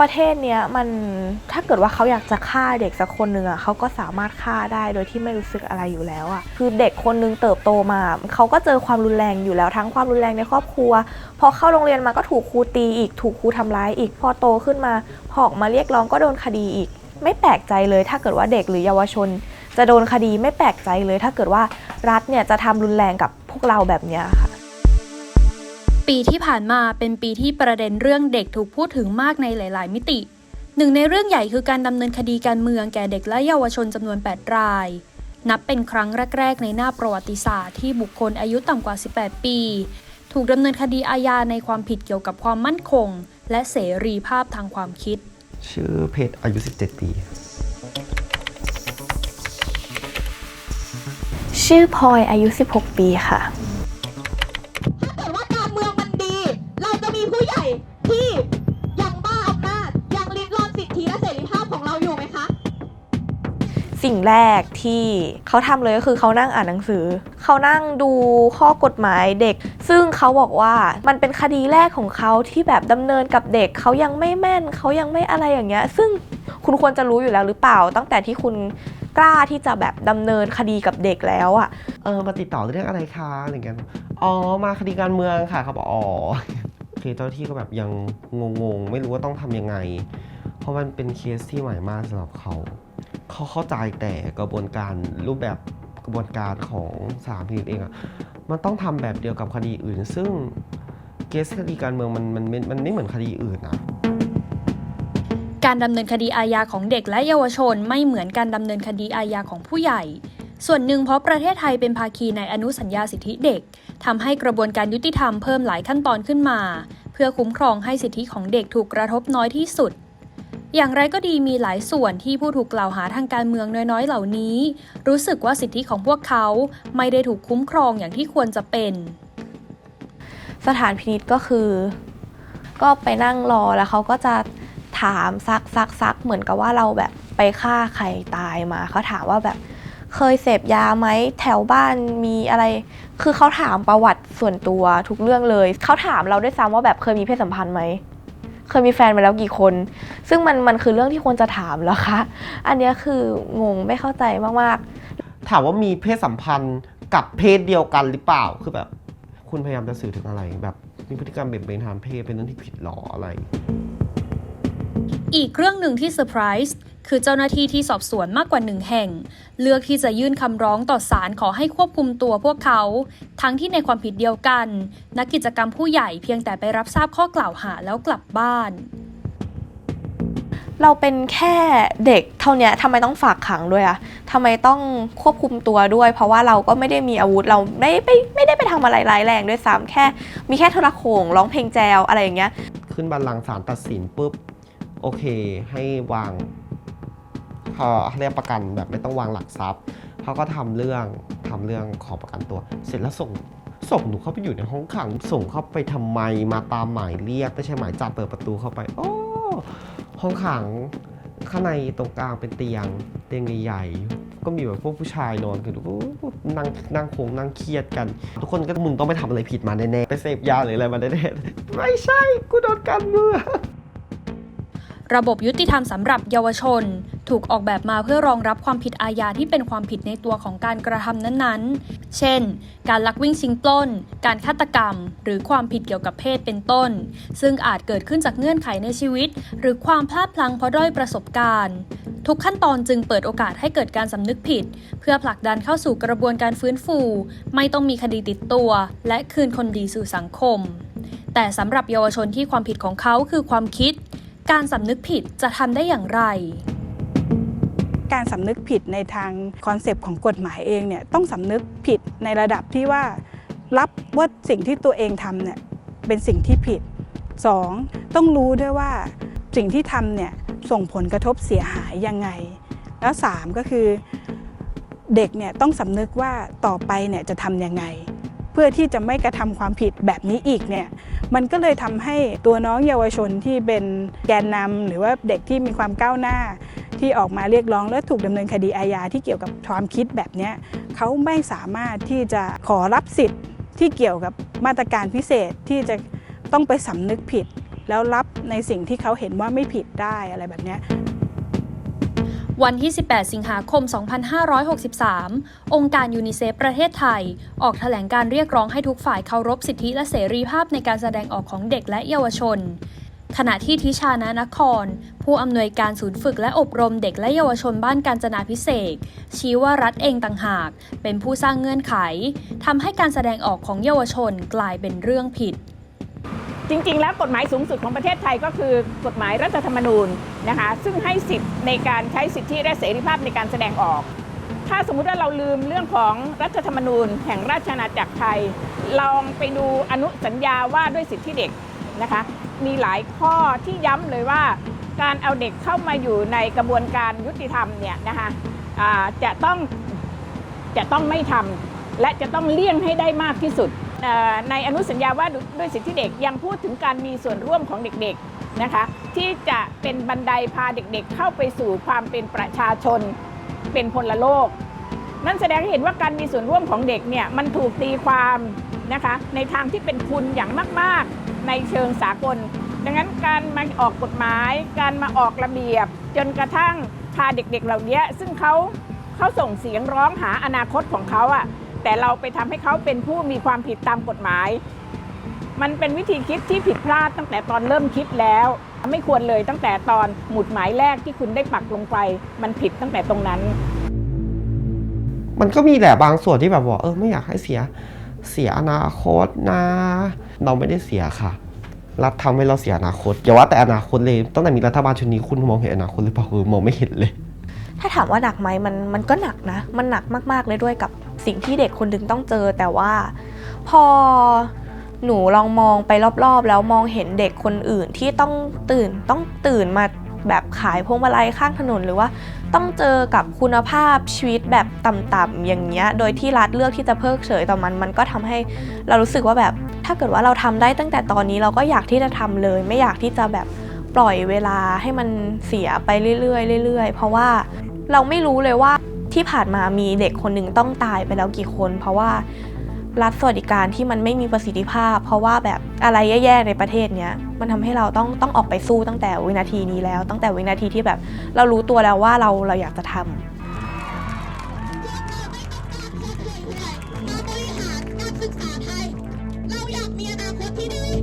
ประเทศเนี้ยมันถ้าเกิดว่าเขาอยากจะฆ่าเด็กสักคนหนึ่งอะเขาก็สามารถฆ่าได้โดยที่ไม่รู้สึกอะไรอยู่แล้วอะคือเด็กคนหนึงเติบโตมาเขาก็เจอความรุนแรงอยู่แล้วทั้งความรุนแรงในครอบครัว พอเข้าโรงเรียนมาก็ถูกครูตีอีกถูกครูทำร้ายอีกพอโตขึ้นมาพอออกมาเรียกร้องก็โดนคดีอีก ไม่แปลกใจเลยถ้าเกิดว่าเด็กหรือเยาวชน จะโดนคดีไม่แปลกใจเลย ถ้าเกิดว่ารัฐเนี่ยจะทำรุนแรงกับพวกเราแบบเนี้ยค่ะ ปีที่ผ่านมาเป็นปีที่ประเด็นเรื่องเด็กถูกพูดถึงมากในหลาย ๆ มิติ หนึ่งในเรื่องใหญ่คือการดำเนินคดีการเมืองแก่เด็กและเยาวชนจำนวน 8 ราย นับเป็นครั้งแรก ๆ ในหน้าประวัติศาสตร์ที่บุคคลอายุต่ำกว่า 18 ปี ถูกดำเนินคดีอาญาในความผิดเกี่ยวกับความมั่นคง และเสรีภาพทางความคิด ชื่อเพจอายุ 17 ปี ชื่อพลอยอายุ 16 ปีค่ะ สิ่งแรกที่เขาทำเลยก็คือเขานั่งอ่านหนังสือ เขานั่งดูข้อกฎหมายเด็ก ซึ่งเขาบอกว่ามันเป็นคดีแรกของเขาที่แบบดำเนินกับเด็กเขายังไม่แม่นเขายังไม่อะไรอย่างเงี้ย ซึ่งคุณควรจะรู้อยู่แล้วหรือเปล่า ตั้งแต่ที่คุณกล้าที่จะแบบดำเนินคดีกับเด็กแล้วอะเออมาติดต่อเรื่องอะไรคะอะไรเงี้ยอ๋อมาคดีการเมืองค่ะเขาบอกอ๋อคือเจ้าหน้าที่ก็แบบยังงงๆ ไม่รู้ว่าต้องทำยังไง เพราะมันเป็นเคสที่ใหม่มากสำหรับเขา เขาเข้าใจแต่กระบวนการรูปแบบกระบวนการของสามพินิจเองอะมันต้องทำแบบเดียวกับคดีอื่น ซึ่งเคสคดีการเมืองมันมันมันมันไม่เหมือนคดีอื่นนะการดำเนินคดีอาญาของเด็กและเยาวชนไม่เหมือนการดำเนินคดีอาญาของผู้ใหญ่ ส่วนหนึ่งเพราะประเทศไทยเป็นภาคีในอนุสัญญาสิทธิเด็กทำให้กระบวนการยุติธรรมเพิ่มหลายขั้นตอนขึ้นมา เพื่อคุ้มครองให้สิทธิของเด็กถูกกระทบน้อยที่สุด อย่างไรก็ดีมีหลายส่วนที่ผู้ถูกกล่าวหาทางการเมืองน้อยๆ เหล่านี้ รู้สึกว่าสิทธิของพวกเขาไม่ได้ถูกคุ้มครองอย่างที่ควรจะเป็น สถานพินิษก็คือ ก็ไปนั่งรอแล้วเขาก็จะถามซักซักซักเหมือนกับว่าเราแบบไปฆ่าใครตายมาเขาถามว่าแบบเคยเสพยาไหมแถวบ้านมีอะไร คือเขาถามประวัติส่วนตัวทุกเรื่องเลย เขาถามเราด้วยซ้ำว่าแบบเคยมีเพศสัมพันธ์ไหม เคยมีแฟนมาแล้วกี่คน ซึ่งมันมันคือเรื่องที่ควรจะถามแล้วคะ อันนี้คืองงไม่เข้าใจมากๆ ถามว่ามีเพศสัมพันธ์กับเพศเดียวกันหรือเปล่า คือแบบ คุณพยายามจะสื่อถึงอะไรแบบมีพฤติกรรมเบี่ยงเบนทางเพศเป็นเรื่องที่ผิดหรออะไร อีกเรื่องหนึ่งที่เซอร์ไพรส์คือเจ้าหน้าที่ที่สอบสวนมากกว่าหนึ่งแห่ง เลือกที่จะยื่นคำร้องต่อศาลขอให้ควบคุมตัวพวกเขา ทั้งที่ในความผิดเดียวกัน นักกิจกรรมผู้ใหญ่เพียงแต่ไปรับทราบข้อกล่าวหาแล้วกลับบ้าน เราเป็นแค่เด็กเท่าเนี้ยทำไมต้องฝากขังด้วยอะทำไมต้องควบคุมตัวด้วย เพราะว่าเราก็ไม่ได้มีอาวุธเราไม่ไม่ไม่ได้ไปทำอะไรร้ายแรงด้วยซ้ำแค่ มีแค่โทรโขงร้องเพลงแจวอะไรอย่างเงี้ย ขึ้นบัลลังก์ศาลตัดสินปุ๊บ โอเค ให้วางพอเรียกประกันแบบไม่ต้องวางหลักทรัพย์เขาก็ทำเรื่องทำเรื่องขอประกันตัว เสร็จแล้วส่งส่งหนูเข้าไปอยู่ในห้องขัง ส่งเข้าไปทำไมมาตามหมายเรียกไม่ใช่หมายจับเปิดประตูเข้าไป โอ้ห้องขังข้างในตรงกลางเป็นเตียงเตียงใหญ่ๆก็มีแบบพวกผู้ชายนอนกันนั่งนั่งโคงนั่งเครียดกัน ทุกคนก็มึงต้องไปทำอะไรผิดมาแน่ๆไปเสพยาหรืออะไรมาแน่ๆไม่ใช่กูโดนกันเมือง ระบบยุติธรรมสำหรับเยาวชน ถูกออกแบบมาเพื่อรองรับความผิดอาญาที่เป็นความผิดในตัวของการกระทำนั้นๆ เช่น การลักวิ่งชิงปล้น การฆาตกรรม หรือความผิดเกี่ยวกับเพศเป็นต้น ซึ่งอาจเกิดขึ้นจากเงื่อนไขในชีวิต หรือความพลาดพลั้งเพราะด้อยประสบการณ์ ทุกขั้นตอนจึงเปิดโอกาสให้เกิดการสำนึกผิด เพื่อผลักดันเข้าสู่กระบวนการฟื้นฟู ไม่ต้องมีคดีติดตัว และคืนคนดีสู่สังคม แต่สำหรับเยาวชนที่ความผิดของเขาคือความคิด การสำนึกผิดจะทำได้อย่างไร การสำนึกผิดในทางคอนเซปต์ของกฎหมายเองเนี่ยต้องสำนึกผิดในระดับที่ว่า รับว่าสิ่งที่ตัวเองทำเนี่ยเป็นสิ่งที่ผิด 2. ต้องรู้ด้วยว่าสิ่งที่ทำเนี่ยส่งผลกระทบเสียหายยังไง แล้ว 3 ก็คือ เด็กเนี่ยต้องสำนึกว่าต่อไปเนี่ยจะทำยังไง พื่อที่จะไม่กระทำความผิดแบบนี้อีกเนี่ยมันก็เลยทำให้ตัวน้องเยาวชนที่เป็นแกนนำหรือว่าเด็กที่มีความก้าวหน้า ที่ออกมาเรียกร้องและถูกดำเนินคดีอาญาที่เกี่ยวกับความคิดแบบนี้เขาไม่สามารถที่จะขอรับสิทธิ์ที่เกี่ยวกับมาตรการพิเศษที่จะต้องไปสำนึกผิด แล้วรับในสิ่งที่เขาเห็นว่าไม่ผิดได้อะไรแบบนี้ วันที่ 18 สิงหาคม 2563 องค์การยูนิเซฟประเทศไทย ออกแถลงการเรียกร้องให้ทุกฝ่ายเคารพสิทธิและเสรีภาพในการแสดงออกของเด็กและเยาวชน ขณะที่ทิชานานคร ผู้อำนวยการศูนย์ฝึกและอบรมเด็กและเยาวชนบ้านกาญจนาพิเศษชี้ว่ารัฐเองต่างหาก เป็นผู้สร้างเงื่อนไขทำให้การแสดงออกของเยาวชนกลายเป็นเรื่องผิด จริง ๆ แล้วกฎหมายสูงสุดของประเทศไทยก็คือกฎหมายรัฐธรรมนูญนะคะซึ่งให้สิทธิ์ในการใช้สิทธิและเสรีภาพในการแสดงออก ถ้าสมมุติว่าเราลืมเรื่องของรัฐธรรมนูญ แห่งราชอาณาจักรไทย ลองไปดูอนุสัญญาว่าด้วยสิทธิเด็กนะคะมีหลายข้อที่ย้ำเลยว่าการเอาเด็กเข้ามาอยู่ในกระบวนการยุติธรรมเนี่ยนะคะอ่าจะต้องจะต้องไม่ทำและจะต้องเลี่ยงให้ได้มากที่สุด ในอนุสัญญาว่าด้วยสิทธิเด็กยังพูดถึงการมีส่วนร่วมของเด็กๆนะคะที่จะเป็นบันไดพาเด็กๆ เข้าไปสู่ความเป็นประชาชนเป็นพลโลก นั่นแสดงให้เห็นว่าการมีส่วนร่วมของเด็กเนี่ยมันถูกตีความนะคะในทางที่เป็นคุณอย่างมาก ๆ ในเชิงสากล ดังนั้นการมาออกกฎหมาย การมาออกระเบียบ จนกระทั่งพาเด็กๆ เหล่านี้ซึ่งเขาเขาส่งเสียงร้องหาอนาคตของเขาอะ แต่เราไปทำให้เขาเป็นผู้มีความผิดตามกฎหมาย มันเป็นวิธีคิดที่ผิดพลาดตั้งแต่ตอนเริ่มคิดแล้ว ไม่ควรเลยตั้งแต่ตอนหมุดหมายแรกที่คุณได้ปักลงไป มันผิดตั้งแต่ตรงนั้น มันก็มีแหละบางส่วนที่แบบว่าเออไม่อยากให้เสียเสียอนาคตนะ เราไม่ได้เสียค่ะรัฐทำให้เราเสียอนาคตอย่าว่าแต่อนาคตเลยตั้งแต่มีรัฐบาลชุดนี้คุณมองเห็นอนาคตหรือเปล่าคือมองไม่เห็นเลย ถ้าถามว่าหนักไหมมันมันก็หนักนะ มันหนักมากๆเลยด้วยกับสิ่งที่เด็กคนหนึ่งต้องเจอ แต่ว่าพอหนูลองมองไปรอบๆ แล้วมองเห็นเด็กคนอื่นที่ต้องตื่นต้องตื่นมาแบบขายพวงมาลัยข้างถนนหรือว่าต้องเจอกับคุณภาพชีวิตแบบต่ำๆอย่างเงี้ย โดยที่รัฐเลือกที่จะเพิกเฉยต่อมัน มันก็ทำให้เรารู้สึกว่าแบบ ถ้าเกิดว่าเราทำได้ตั้งแต่ตอนนี้เราก็อยากที่จะทำเลย ไม่อยากที่จะแบบ ปล่อยเวลาให้มันเสียไปเรื่อยๆเรื่อยๆ เพราะว่าเราไม่รู้เลยว่าที่ผ่านมามีเด็กคนหนึ่งต้องตายไปแล้วกี่คน เพราะว่ารัฐสวัสดิการที่มันไม่มีประสิทธิภาพ เพราะว่าแบบอะไรแย่ๆในประเทศเนี้ยมันทำให้เราต้องต้องออกไปสู้ตั้งแต่วินาทีนี้แล้ว ตั้งแต่วินาทีที่แบบ เรารู้ตัวแล้วว่าเราเราอยากจะทำเราบริหารการศึกษาไทย เราอยากมีอนาคตที่ดี